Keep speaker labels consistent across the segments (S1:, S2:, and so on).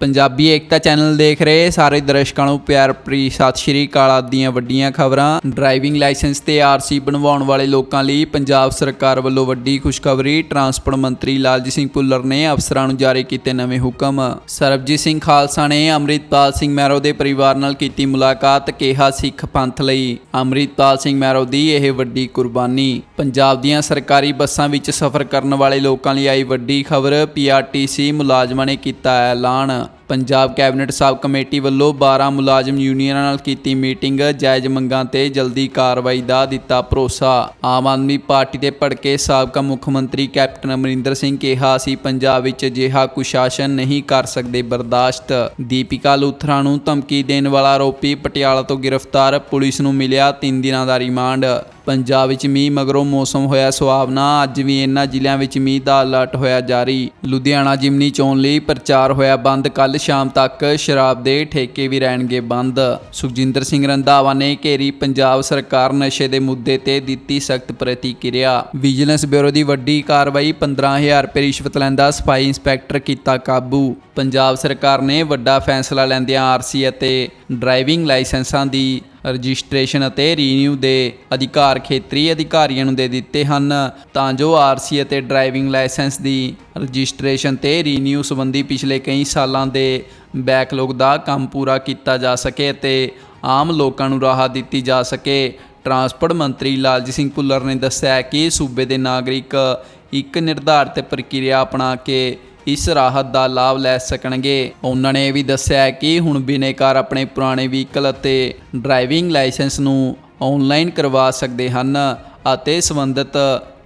S1: ਪੰਜਾਬੀ ਏਕਤਾ channel ਦੇਖ ਰਹੇ ਸਾਰੇ ਦਰਸ਼ਕਾਂ ਨੂੰ ਪਿਆਰ ਭਰੀ ਸਤਿ ਸ਼੍ਰੀ ਅਕਾਲ ਆਦਿ ਦੀਆਂ ਵੱਡੀਆਂ ਖਬਰਾਂ। ਡਰਾਈਵਿੰਗ ਲਾਇਸੈਂਸ ਤੇ ਆਰਸੀ ਬਣਵਾਉਣ ਵਾਲੇ ਲੋਕਾਂ ਲਈ ਪੰਜਾਬ ਸਰਕਾਰ ਵੱਲੋਂ ਵੱਡੀ ਖੁਸ਼ਖਬਰੀ। ਟਰਾਂਸਪੋਰਟ ਮੰਤਰੀ ਲਾਲਜੀਤ ਸਿੰਘ ਭੁੱਲਰ ਨੇ ਅਫਸਰਾਂ ਨੂੰ ਜਾਰੀ ਕੀਤੇ ਨਵੇਂ ਹੁਕਮ। ਸਰਬਜੀਤ ਸਿੰਘ ਖਾਲਸਾ ਨੇ ਅੰਮ੍ਰਿਤਪਾਲ ਸਿੰਘ ਮੈਰੋ ਦੇ ਪਰਿਵਾਰ ਨਾਲ ਕੀਤੀ ਮੁਲਾਕਾਤ, ਕਿਹਾ ਸਿੱਖ ਪੰਥ ਲਈ। ਅੰਮ੍ਰਿਤਪਾਲ ਸਿੰਘ ਮੈਰੋ ਦੀ ਇਹ ਵੱਡੀ ਕੁਰਬਾਨੀ। ਪੰਜਾਬ ਦੀਆਂ ਸਰਕਾਰੀ ਬੱਸਾਂ ਵਿੱਚ ਸਫ਼ਰ ਕਰਨ ਵਾਲੇ ਲੋਕਾਂ ਲਈ ਆਈ ਵੱਡੀ ਖਬਰ ਪੀਆਰਟੀਸੀ ਮੁਲਾਜ਼ਮਾਂ ਨੇ ਕੀਤਾ ਐਲਾਨ। ਪੰਜਾਬ ਕੈਬਨਿਟ ਸਬ ਕਮੇਟੀ ਵੱਲੋਂ 12 ਮੁਲਾਜ਼ਮ ਯੂਨੀਅਨਾਂ ਨਾਲ ਕੀਤੀ ਮੀਟਿੰਗ, ਜਾਇਜ਼ ਮੰਗਾਂ ਤੇ ਜਲਦੀ ਕਾਰਵਾਈ ਦਾ ਦਿੱਤਾ ਭਰੋਸਾ। ਆਮ ਆਦਮੀ ਪਾਰਟੀ ਦੇ ਭੜਕੇ ਸਾਬਕਾ ਮੁੱਖ ਮੰਤਰੀ ਕੈਪਟਨ ਅਮਰਿੰਦਰ ਸਿੰਘ ਕਿਹਾ ਸੀ, ਪੰਜਾਬ ਵਿੱਚ ਅਜਿਹਾ ਕੁਸ਼ਾਸਨ ਨਹੀਂ ਕਰ ਸਕਦੇ ਬਰਦਾਸ਼ਤ। ਦੀਪਿਕਾ ਲੂਥਰਾ ਨੂੰ ਧਮਕੀ ਦੇਣ ਵਾਲਾ ਆਰੋਪੀ ਪਟਿਆਲਾ ਤੋਂ ਗ੍ਰਿਫਤਾਰ, ਪੁਲਿਸ ਨੂੰ ਮਿਲਿਆ 3 ਦਿਨਾਂ ਦਾ ਰਿਮਾਂਡ। ਪੰਜਾਬ ਵਿੱਚ ਮੀਂਹ ਮਗਰੋਂ ਮੌਸਮ ਹੋਇਆ ਸੁਹਾਵਣਾ ਅੱਜ ਵੀ ਇਨ੍ਹਾਂ ਜ਼ਿਲ੍ਹਿਆਂ ਵਿੱਚ ਮੀਂਹ ਦਾ ਅਲਰਟ ਹੋਇਆ ਜਾਰੀ। ਲੁਧਿਆਣਾ ਜਿਮਨੀ ਚੋਣ ਲਈ ਪ੍ਰਚਾਰ ਹੋਇਆ ਬੰਦ। ਕੱਲ ਸ਼ਾਮ ਤੱਕ ਸ਼ਰਾਬ ਦੇ ਠੇਕੇ ਵੀ ਰਹਿਣਗੇ ਬੰਦ। ਸੁਖਜਿੰਦਰ ਸਿੰਘ ਰੰਧਾਵਾ ਨੇ ਘੇਰੀ ਪੰਜਾਬ ਸਰਕਾਰ ਨਸ਼ੇ ਦੇ ਮੁੱਦੇ ਤੇ ਦਿੱਤੀ ਸਖਤ ਪ੍ਰਤੀਕਿਰਿਆ। ਵਿਜੀਲੈਂਸ ਬਿਊਰੋ ਦੀ ਵੱਡੀ ਕਾਰਵਾਈ 15000 ਰੁਪਏ ਰਿਸ਼ਵਤ ਲੈਂਦਾ ਸਫ਼ਾਈ ਇੰਸਪੈਕਟਰ ਕੀਤਾ ਕਾਬੂ। ਪੰਜਾਬ ਸਰਕਾਰ ਨੇ ਵੱਡਾ ਫੈਸਲਾ ਲੈਂਦਿਆਂ ਆਰਸੀ ਅਤੇ ਡਰਾਈਵਿੰਗ ਲਾਇਸੈਂਸਾਂ ਦੀ ਰਜਿਸਟ੍ਰੇਸ਼ਨ ਅਤੇ ਰੀਨਿਊ ਦੇ ਅਧਿਕਾਰ ਖੇਤਰੀ ਅਧਿਕਾਰੀਆਂ ਨੂੰ ਦੇ ਦਿੱਤੇ ਹਨ। ਤਾਂ ਜੋ ਆਰਸੀ ਅਤੇ ਡਰਾਈਵਿੰਗ ਲਾਇਸੈਂਸ ਦੀ ਰਜਿਸਟ੍ਰੇਸ਼ਨ ਤੇ ਰੀਨਿਊ ਸੰਬੰਧੀ ਪਿਛਲੇ ਕਈ ਸਾਲਾਂ ਦੇ ਬੈਕਲੌਗ ਦਾ ਕੰਮ ਪੂਰਾ ਕੀਤਾ ਜਾ ਸਕੇ ਅਤੇ ਆਮ ਲੋਕਾਂ ਨੂੰ ਰਾਹਤ ਦਿੱਤੀ ਜਾ ਸਕੇ। ਟਰਾਂਸਪੋਰਟ ਮੰਤਰੀ ਲਾਲਜੀਤ ਸਿੰਘ ਭੁੱਲਰ ਨੇ ਦੱਸਿਆ ਕਿ ਸੂਬੇ ਦੇ ਨਾਗਰਿਕ ਇੱਕ ਨਿਰਧਾਰਤ ਪ੍ਰਕਿਰਿਆ ਅਪਣਾ ਕੇ ਇਸ ਰਾਹਤ ਦਾ ਲਾਭ ਲੈ ਸਕਣਗੇ। ਉਹਨਾਂ ਨੇ ਇਹ ਵੀ ਦੱਸਿਆ ਕਿ ਹੁਣ ਬਿਨੇਕਾਰ ਆਪਣੇ ਪੁਰਾਣੇ ਵਹੀਕਲ ਅਤੇ ਡਰਾਈਵਿੰਗ ਲਾਇਸੈਂਸ ਨੂੰ ਆਨਲਾਈਨ ਕਰਵਾ ਸਕਦੇ ਹਨ। ਅਤੇ ਸੰਬੰਧਿਤ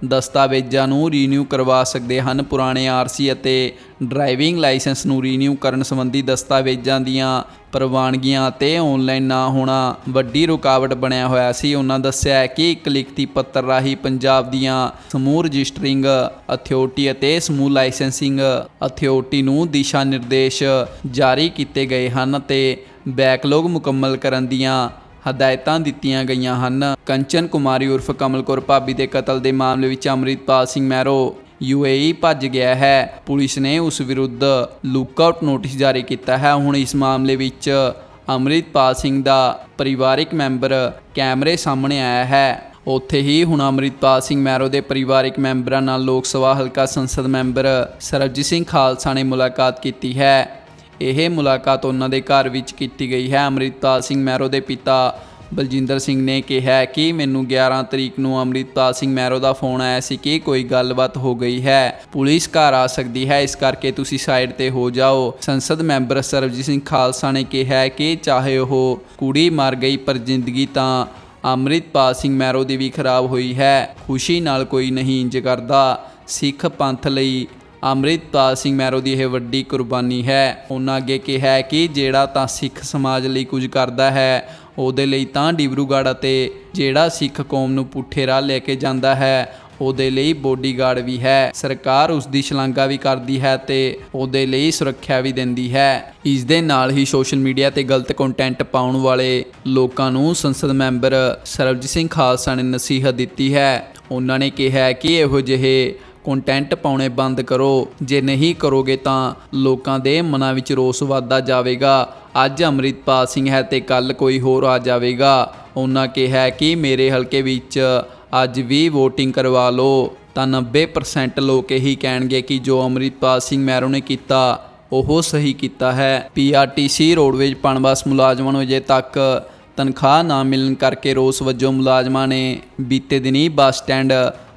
S1: ਦਸਤਾਵੇਜ਼ਾਂ ਨੂੰ ਰੀਨਿਊ ਕਰਵਾ ਸਕਦੇ ਹਨ। ਪੁਰਾਣੇ ਆਰਸੀ ਅਤੇ ਡਰਾਈਵਿੰਗ ਲਾਇਸੈਂਸ ਨੂੰ ਰੀਨਿਊ ਕਰਨ ਸੰਬੰਧੀ ਦਸਤਾਵੇਜ਼ਾਂ ਦੀਆਂ ਪ੍ਰਵਾਨਗੀਆਂ ਅਤੇ ਆਨਲਾਈਨ ਨਾ ਹੋਣਾ ਵੱਡੀ ਰੁਕਾਵਟ ਬਣਿਆ ਹੋਇਆ ਸੀ। ਉਹਨਾਂ ਦੱਸਿਆ ਕਿ ਇੱਕ ਲਿਖਤੀ ਪੱਤਰ ਰਾਹੀਂ ਪੰਜਾਬ ਦੀਆਂ ਸਮੂਹ ਰਜਿਸਟਰਿੰਗ ਅਥਾਰਟੀ ਅਤੇ ਸਮੂਹ ਲਾਇਸੈਂਸਿੰਗ ਅਥਾਰਟੀ ਨੂੰ ਦਿਸ਼ਾ ਨਿਰਦੇਸ਼ ਜਾਰੀ ਕੀਤੇ ਗਏ ਹਨ ਤੇ ਬੈਕਲੌਗ ਮੁਕੰਮਲ ਕਰਨ ਦੀਆਂ ਹਦਾਇਤਾਂ ਦਿੱਤੀਆਂ ਗਈਆਂ ਹਨ। ਕੰਚਨ ਕੁਮਾਰੀ ਉਰਫ ਕਮਲ ਕੌਰ ਭਾਬੀ ਦੇ ਕਤਲ ਦੇ ਮਾਮਲੇ ਵਿੱਚ ਅੰਮ੍ਰਿਤਪਾਲ ਸਿੰਘ ਮੈਰੋ ਯੂਏਈ ਭੱਜ ਗਿਆ ਹੈ। ਪੁਲਿਸ ਨੇ ਉਸ ਵਿਰੁੱਧ ਲੁੱਕਆਊਟ ਨੋਟਿਸ ਜਾਰੀ ਕੀਤਾ ਹੈ। ਹੁਣ ਇਸ ਮਾਮਲੇ ਵਿੱਚ ਅੰਮ੍ਰਿਤਪਾਲ ਸਿੰਘ ਦਾ ਪਰਿਵਾਰਿਕ ਮੈਂਬਰ ਕੈਮਰੇ ਸਾਹਮਣੇ ਆਇਆ ਹੈ। ਉੱਥੇ ਹੀ ਹੁਣ ਅੰਮ੍ਰਿਤਪਾਲ ਸਿੰਘ ਮੈਰੋ ਦੇ ਪਰਿਵਾਰਿਕ ਮੈਂਬਰਾਂ ਨਾਲ ਲੋਕ ਸਭਾ ਹਲਕਾ ਸੰਸਦ ਮੈਂਬਰ ਸਰਬਜੀਤ ਸਿੰਘ ਖਾਲਸਾ ਨੇ ਮੁਲਾਕਾਤ ਕੀਤੀ ਹੈ। ਇਹ ਮੁਲਾਕਾਤ ਉਹਨਾਂ ਦੇ ਘਰ ਵਿੱਚ ਕੀਤੀ ਗਈ ਹੈ। ਅੰਮ੍ਰਿਤਪਾਲ ਸਿੰਘ ਮਹਿਰੋ ਦੇ ਪਿਤਾ ਬਲਜਿੰਦਰ ਸਿੰਘ ਨੇ ਕਿਹਾ ਕਿ ਮੈਨੂੰ 11 ਤਰੀਕ ਨੂੰ ਅੰਮ੍ਰਿਤਪਾਲ ਸਿੰਘ ਮੈਰੋ ਦਾ ਫੋਨ ਆਇਆ ਸੀ ਕਿ ਕੋਈ ਗੱਲਬਾਤ ਹੋ ਗਈ ਹੈ। ਪੁਲਿਸ ਘਰ ਆ ਸਕਦੀ ਹੈ, ਇਸ ਕਰਕੇ ਤੁਸੀਂ ਸਾਈਡ ਤੇ ਹੋ ਜਾਓ। ਸੰਸਦ ਮੈਂਬਰ ਸਰਬਜੀਤ ਸਿੰਘ ਖਾਲਸਾ ਨੇ ਕਿਹਾ ਕਿ ਚਾਹੇ ਉਹ ਕੁੜੀ ਮਰ ਗਈ, ਪਰ ਜ਼ਿੰਦਗੀ ਤਾਂ ਅੰਮ੍ਰਿਤਪਾਲ ਸਿੰਘ ਮੈਰੋ ਦੀ ਵੀ ਖਰਾਬ ਹੋਈ ਹੈ। ਖੁਸ਼ੀ ਨਾਲ ਕੋਈ ਨਹੀਂ ਇੰਜ ਕਰਦਾ। ਸਿੱਖ ਪੰਥ ਲਈ ਅੰਮ੍ਰਿਤਪਾਲ ਸਿੰਘ ਮੈਰੋ ਦੀ ਇਹ ਵੱਡੀ ਕੁਰਬਾਨੀ ਹੈ। ਉਹਨਾਂ ਅੱਗੇ ਕਿਹਾ ਕਿ ਜਿਹੜਾ ਤਾਂ ਸਿੱਖ ਸਮਾਜ ਲਈ ਕੁਝ ਕਰਦਾ ਹੈ, ਉਹਦੇ ਲਈ ਤਾਂ ਡਿਬਰੂਗੜ੍ਹ ਅਤੇ ਜਿਹੜਾ ਸਿੱਖ ਕੌਮ ਨੂੰ ਪੁੱਠੇ ਰਾਹ ਲੈ ਕੇ ਜਾਂਦਾ ਹੈ, ਉਹਦੇ ਲਈ ਬੋਡੀਗਾਰਡ ਵੀ ਹੈ। ਸਰਕਾਰ ਉਸ ਦੀ ਸ਼ਲਾਘਾ ਵੀ ਕਰਦੀ ਹੈ ਤੇ ਉਹਦੇ ਲਈ ਸੁਰੱਖਿਆ ਵੀ ਦਿੰਦੀ ਹੈ। ਇਸ ਦੇ ਨਾਲ ਹੀ ਸੋਸ਼ਲ ਮੀਡੀਆ ਤੇ ਗਲਤ ਕੰਟੈਂਟ ਪਾਉਣ ਵਾਲੇ ਲੋਕਾਂ ਨੂੰ ਸੰਸਦ ਮੈਂਬਰ ਸਰਬਜੀਤ ਸਿੰਘ ਖਾਲਸਾ ਨੇ ਨਸੀਹਤ ਦਿੱਤੀ ਹੈ। ਉਹਨਾਂ ਨੇ ਕਿਹਾ ਕਿ ਇਹੋ ਜਿਹੇ ਕੰਟੈਂਟ ਪਾਉਣੇ ਬੰਦ ਕਰੋ। ਜੇ ਨਹੀਂ ਕਰੋਗੇ ਤਾਂ ਲੋਕਾਂ ਦੇ ਮਨਾਂ ਵਿੱਚ ਰੋਸ ਵੱਧਦਾ ਜਾਵੇਗਾ। ਅੱਜ ਅੰਮ੍ਰਿਤਪਾਲ ਸਿੰਘ ਹੈ ਤੇ ਕੱਲ ਕੋਈ ਹੋਰ ਆ ਜਾਵੇਗਾ। ਉਹਨਾਂ ਕਿਹਾ ਕਿ ਮੇਰੇ ਹਲਕੇ ਵਿੱਚ ਅੱਜ ਵੀ VOTING ਕਰਵਾ ਲਓ। ਤਾਂ 90% ਲੋਕ ਇਹੀ ਕਹਿਣਗੇ ਕਿ ਜੋ ਅੰਮ੍ਰਿਤਪਾਲ ਸਿੰਘ ਮੈਰੋ ਨੇ ਕੀਤਾ, ਉਹ ਸਹੀ ਕੀਤਾ ਹੈ। ਪੀਆਰਟੀਸੀ ਰੋਡਵੇਜ ਪਣਬਸ ਮੁਲਾਜ਼ਮਾਂ ਨੂੰ ਅਜੇ ਤੱਕ ਤਨਖਾਹ ਨਾ ਮਿਲਣ ਕਰਕੇ ਰੋਸ ਵਜੋਂ ਮੁਲਾਜ਼ਮਾਂ ਨੇ ਬੀਤੇ ਦਿਨੀ ਬੱਸ ਸਟੈਂਡ